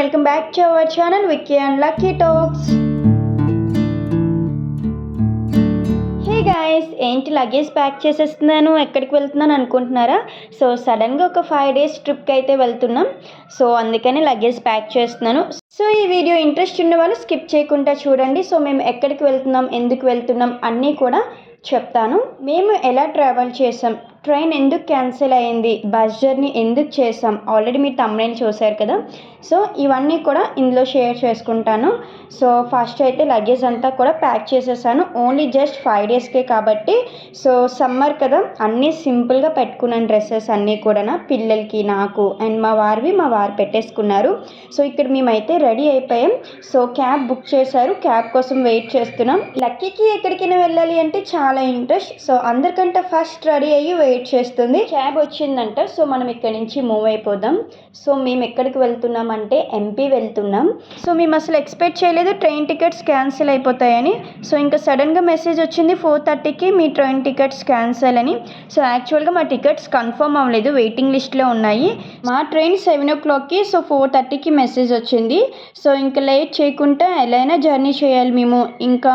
Welcome back to our channel Vicky and Lucky talks hey guys ఏంటి luggage pack చేసేస్తున్నాను? ఎక్కడికి వెళ్తున్నాను అనుకుంటున్నారా? సో సడన్గా ఒక ఫైవ్ డేస్ ట్రిప్కి అయితే వెళ్తున్నాం. సో అందుకని లగేజ్ ప్యాక్ చేస్తున్నాను. సో ఈ వీడియో ఇంట్రెస్ట్ ఉన్న వాళ్ళు స్కిప్ చేయకుండా చూడండి. సో మేము ఎక్కడికి వెళ్తున్నాం ఎందుకు వెళ్తున్నాం అన్నీ కూడా చెప్తాను. మేము ఎలా ట్రావెల్ చేసాం ట్రైన్ ఎందుకు క్యాన్సిల్ అయ్యింది బస్ జర్నీ ఎందుకు చేసాం ఆల్రెడీ మీరు తమ్ముడైన చూశారు కదా? సో ఇవన్నీ కూడా ఇందులో షేర్ చేసుకుంటాను. సో ఫస్ట్ అయితే లగేజ్ అంతా కూడా ప్యాక్ చేసేసాను. ఓన్లీ జస్ట్ ఫైవ్ డేస్కే కాబట్టి సో సమ్మర్ కదా అన్నీ సింపుల్గా పెట్టుకున్నాను డ్రెస్సెస్ అన్నీ కూడా పిల్లలకి నాకు అండ్ మా వారివి మా వారు పెట్టేసుకున్నారు. సో ఇక్కడ మేమైతే రెడీ అయిపోయాం. సో క్యాబ్ బుక్ చేశారు. క్యాబ్ కోసం వెయిట్ చేస్తున్నాం. లక్కీకి ఎక్కడికైనా వెళ్ళాలి అంటే చాలా ఇంట్రెస్ట్. సో అందరికంటే ఫస్ట్ రెడీ అయ్యి వెయిట్ చేస్తుంది. క్యాబ్ వచ్చిందంట. సో మనం ఇక్కడ నుంచి మూవ్ అయిపోదాం. సో మేము ఎక్కడికి వెళ్తున్నాం అంటే ఎంపీ వెళ్తున్నాం. సో మేము అసలు ఎక్స్పెక్ట్ చేయలేదు ట్రైన్ టికెట్స్ క్యాన్సిల్ అయిపోతాయని. సో ఇంకా సడన్గా మెసేజ్ వచ్చింది ఫోర్ థర్టీకి మీ ట్రైన్ టికెట్స్ క్యాన్సిల్ అని. సో యాక్చువల్గా మా టికెట్స్ కన్ఫర్మ్ అవ్వలేదు. వెయిటింగ్ లిస్ట్లో ఉన్నాయి. మా ట్రైన్ సెవెన్ ఓ క్లాక్కి సో ఫోర్ థర్టీకి మెసేజ్ వచ్చింది. సో ఇంకా లేట్ చేయకుండా ఎలా అయినా జర్నీ చేయాలి మేము. ఇంకా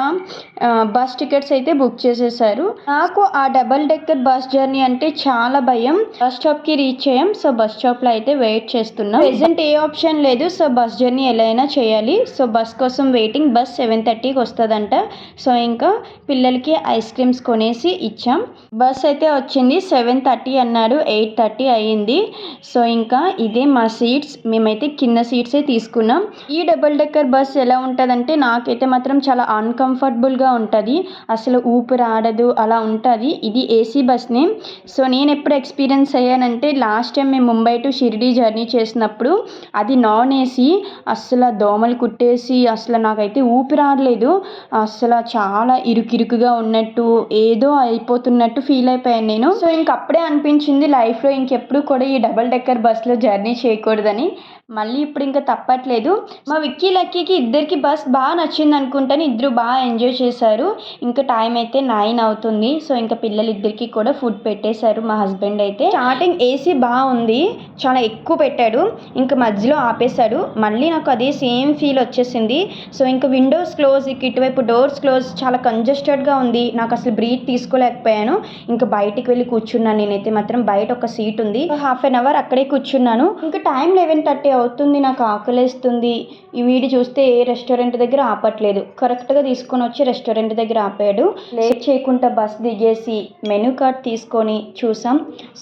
బస్ టికెట్స్ అయితే బుక్ చేసేసారు. నాకు ఆ డబల్ డెక్కర్ బస్ జర్నీ అంటే చాలా భయం. బస్ స్టాప్కి రీచ్ అయ్యాం. సో బస్ స్టాప్లో అయితే వెయిట్ చేస్తున్నాం. ప్రెసెంట్ ఏ ఆప్షన్ లేదు. సో బస్ జర్నీ ఎలా అయినా చేయాలి. సో బస్ కోసం వెయిటింగ్ బస్ సెవెన్ థర్టీకి వస్తుందంట. సో ఇంకా పిల్లలకి ఐస్ క్రీమ్స్ కొనేసి ఇచ్చాం. బస్ అయితే వచ్చింది సెవెన్ థర్టీ అన్నాడు ఎయిట్ థర్టీ అయ్యింది. సో ఇంకా ఇదే మా సీట్స్. మేమైతే కింద సీట్సే తీసుకున్నాం. ఈ డబుల్ డెక్కర్ బస్ ఎలా ఉంటుందంటే నాకైతే మాత్రం చాలా అన్కంఫర్టబుల్గా ఉంటుంది. అసలు ఊపిరి ఆడదు అలా ఉంటుంది. ఇది ఏసీ బస్ని సో నేను ఎప్పుడు ఎక్స్పీరియన్స్ అయ్యానంటే లాస్ట్ టైం మేము ముంబై టు షిరిడి జర్నీ చేసినప్పుడు అది నాన్ ఏసీ అసలు దోమలు కుట్టేసి అసలు నాకైతే ఊపిరాడలేదు అసలు చాలా ఇరుకిరుకుగా ఉన్నట్టు ఏదో అయిపోతున్నట్టు ఫీల్ అయిపోయాను నేను. సో ఇంక అప్పుడే అనిపించింది లైఫ్లో ఇంకెప్పుడు కూడా ఈ డబల్ డెక్కర్ బస్లో జర్నీ చేయకూడదని. మళ్ళీ ఇప్పుడు ఇంకా తప్పట్లేదు. మా విక్కీ లక్కీకి ఇద్దరికి బస్ బాగా నచ్చింది అనుకుంటాను ఇద్దరు బాగా ఎంజాయ్ చేశారు. ఇంకా టైం అయితే నైన్ అవుతుంది. సో ఇంకా పిల్లలు ఇద్దరికి కూడా ఫుడ్ పెట్టేశారు మా హస్బెండ్ అయితే. స్టార్టింగ్ ఏసీ బాగుంది చాలా ఎక్కువ పెట్టాడు. ఇంకా మధ్యలో ఆపేశాడు. మళ్ళీ నాకు అదే సేమ్ ఫీల్ వచ్చేసింది. సో ఇంకా విండోస్ క్లోజ్ ఇటువైపు డోర్స్ క్లోజ్ చాలా కంజెస్టెడ్గా ఉంది. నాకు అసలు బ్రీత్ తీసుకోలేకపోయాను. ఇంకా బయటికి వెళ్ళి కూర్చున్నాను. నేనైతే మాత్రం బయట ఒక సీట్ ఉంది. హాఫ్ అన్ అవర్ అక్కడే కూర్చున్నాను. ఇంకా టైం లెవెన్ థర్టీ అవుతుంది. నాకు ఆకలేస్తుంది. ఈ వీడి చూస్తే ఏ రెస్టారెంట్ దగ్గర ఆపట్లేదు. కరెక్ట్గా తీసుకొని వచ్చి రెస్టారెంట్ దగ్గర ఆపాడు. లేట్ చేయకుండా బస్ దిగేసి మెనూ కార్డ్ తీసుకొని చూసాం.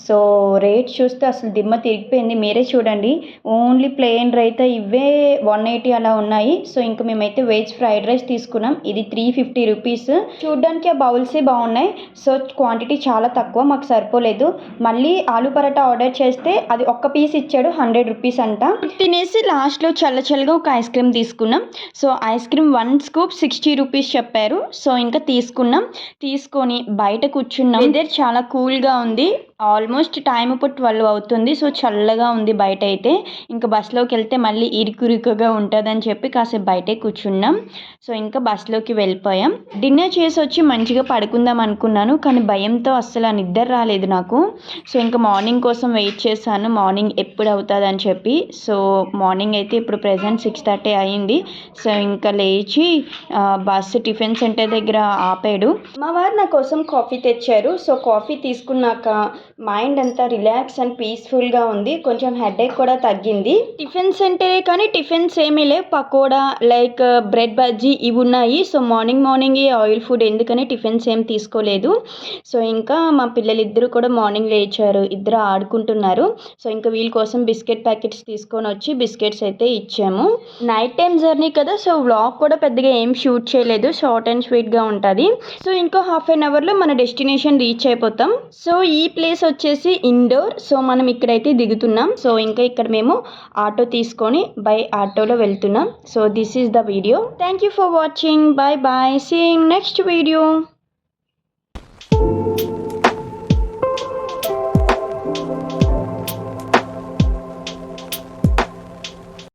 సో రేట్ చూస్తే అసలు దిమ్మ తిరిగిపోయింది. మీరే చూడండి. ఓన్లీ ప్లెయిన్ రైతా ఇవే వన్ ఎయిటీ అలా ఉన్నాయి. సో ఇంకా మేమైతే వెజ్ ఫ్రైడ్ రైస్ తీసుకున్నాం. ఇది త్రీ ఫిఫ్టీ రూపీస్. చూడడానికి ఆ బౌల్సే బాగున్నాయి. సో క్వాంటిటీ చాలా తక్కువ. మాకు సరిపోలేదు. మళ్ళీ ఆలు పరాటా ఆర్డర్ చేస్తే అది ఒక్క పీస్ ఇచ్చాడు. హండ్రెడ్ రూపీస్ అంట. తినేసి లాస్ట్లో చల్ల చల్లగా ఒక ఐస్ క్రీమ్ తీసుకున్నాం. So ice cream one scoop sixty rupees చెప్పారు. సో ఇంకా తీసుకున్నాం. తీసుకొని బయట కూర్చున్నాం. వెదర్ చాలా కూల్గా ఉంది. ఆల్మోస్ట్ టైం ఇప్పుడు ట్వెల్వ్ అవుతుంది. సో చల్లగా ఉంది బయట అయితే ఇంకా బస్లోకి వెళ్తే మళ్ళీ ఇరుకురుకుగా ఉంటుందని చెప్పి కాసేపు బయటే కూర్చున్నాం. సో ఇంకా బస్లోకి వెళ్ళిపోయాం. డిన్నర్ చేసి వచ్చి మంచిగా పడుకుందాం అనుకున్నాను కానీ భయంతో అస్సలు నిద్ర రాలేదు నాకు. సో ఇంకా మార్నింగ్ కోసం వెయిట్ చేశాను. మార్నింగ్ ఎప్పుడు అవుతుంది అని చెప్పి. సో మార్నింగ్ అయితే ఇప్పుడు ప్రజెంట్ సిక్స్ థర్టీ అయింది. సో ఇంకా లేచి బస్సు టిఫిన్ సెంటర్ దగ్గర ఆపాడు. మా వారు నా కోసం కాఫీ తెచ్చారు. సో కాఫీ తీసుకున్నాక మైండ్ అంతా రిలాక్స్ అండ్ పీస్ఫుల్గా ఉంది. కొంచెం హెడేక్ కూడా తగ్గింది. టిఫిన్ సెంటరే కానీ టిఫిన్స్ ఏమీ లేవు. పకోడా లైక్ బ్రెడ్ బజ్జీ ఇవి ఉన్నాయి. So morning morning oil food ఎందుకని టిఫిన్స్ ఏం తీసుకోలేదు. సో ఇంకా మా పిల్లలిద్దరూ కూడా మార్నింగ్ లేచారు. ఇద్దరు ఆడుకుంటున్నారు. సో ఇంకా వీళ్ళ కోసం బిస్కెట్ ప్యాకెట్స్ తీసుకొని వచ్చి బిస్కెట్స్ అయితే ఇచ్చాము. నైట్ టైం జర్నీ కదా. సో వ్లాగ్ కూడా పెద్దగా ఏం షూట్ చేయలేదు. షార్ట్ అండ్ స్వీట్గా ఉంటుంది. సో ఇంకో హాఫ్ అన్ అవర్లో మన డెస్టినేషన్ రీచ్ అయిపోతాం. సో ఈ ప్లేస్ వచ్చేసి ఇండోర్ సో మనం ఇక్కడైతే దిగుతున్నాం. సో ఇంకా ఇక్కడ మేము ఆటో తీసుకొని బై ఆటోలో వెళ్తున్నాం. So this is the video thank you for watching bye bye see next video